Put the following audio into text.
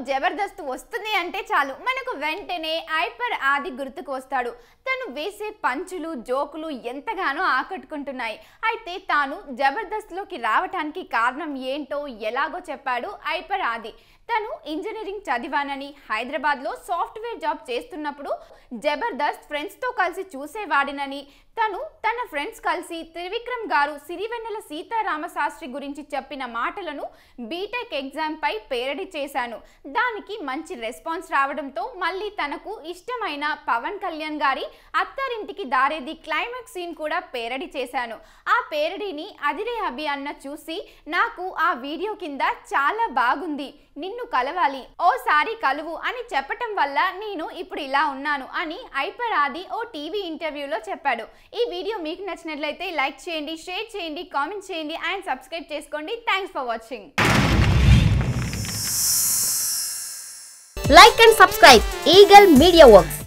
జబర్దస్త్ వస్తుంది అంటే చాలు. మనకు వెంటనే ఐపర్ ఆది గుర్తుకు వస్తాడు. తనను వేసే పంచులు జోకులు ఎంతగానో ఆకట్టుకుంటున్నాయి. అయితే తాను జబర్దస్త్లోకి రావటానికి కారణం ఏంటో ఎలాగో చెప్పాడు ఐపర్ ఆది తను ఇంజనీరింగ్ చదివానని హైదరాబాద్లో సాఫ్ట్వేర్ జాబ్ చేస్తున్నప్పుడు జబర్దస్త్ ఫ్రెండ్స్తో కలిసి చూసేవాడినని తను తన ఫ్రెండ్స్ కలిసి త్రివిక్రమ్ గారు సిరివెన్నెల సీతారామ శాస్త్రి గురించి చెప్పిన మాటలను బీటెక్ ఎగ్జామ్పై పేరడి చేశాను. దానికి మంచి రెస్పాన్స్ రావడంతో మళ్ళీ తనకు ఇష్టమైన పవన్ కళ్యాణ్ గారి అత్తారింటికి దారేది క్లైమాక్స్ సీన్ కూడా పేరడి చేశాను. ఆ పేరడిని అదిరే అభి అన్న చూసి నాకు ఆ వీడియో కింద చాలా బాగుంది నిన్ను కలవాలి ఓసారి కలువు అని చెప్పటం వల్ల నేను ఇప్పుడు ఇలా ఉన్నాను అని ఐపరాది ఓ టీవీ ఇంటర్వ్యూలో చెప్పాడు. ఈ వీడియో మీకు నచ్చినట్లయితే లైక్ చేయండి షేర్ చేయండి కామెంట్ చేయండి అండ్ సబ్స్క్రైబ్ చేసుకోండి. Thanks for watching. Like and subscribe. Eagle media works.